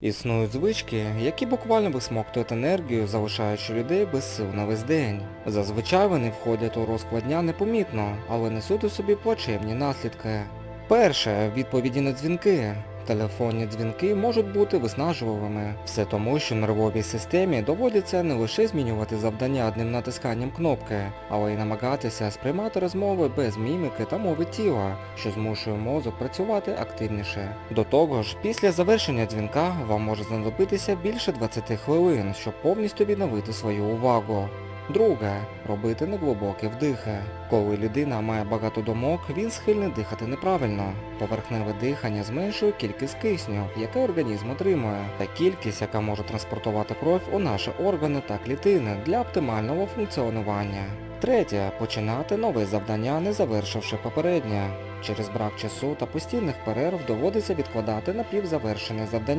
Існують звички, які буквально висмоктують енергію, залишаючи людей без сил на весь день. Зазвичай вони входять у розклад дня непомітно, але несуть у собі плачевні наслідки. Перше відповіді на дзвінки. Телефонні дзвінки можуть бути виснажливими. Все тому, що нервовій системі доводиться не лише змінювати завдання одним натисканням кнопки, але й намагатися сприймати розмови без міміки та мови тіла, що змушує мозок працювати активніше. До того ж, після завершення дзвінка вам може знадобитися більше 20 хвилин, щоб повністю відновити свою увагу. Друге робити неглибокі вдихи. Коли людина має багато думок, він схильний дихати неправильно. Поверхневе дихання зменшує кількість кисню, яке організм отримує, та кількість, яка може транспортувати кров у наші органи та клітини для оптимального функціонування. Третє починати нове завдання, не завершивши попереднє. Через брак часу та постійних перерв доводиться відкладати напівзавершене завдання.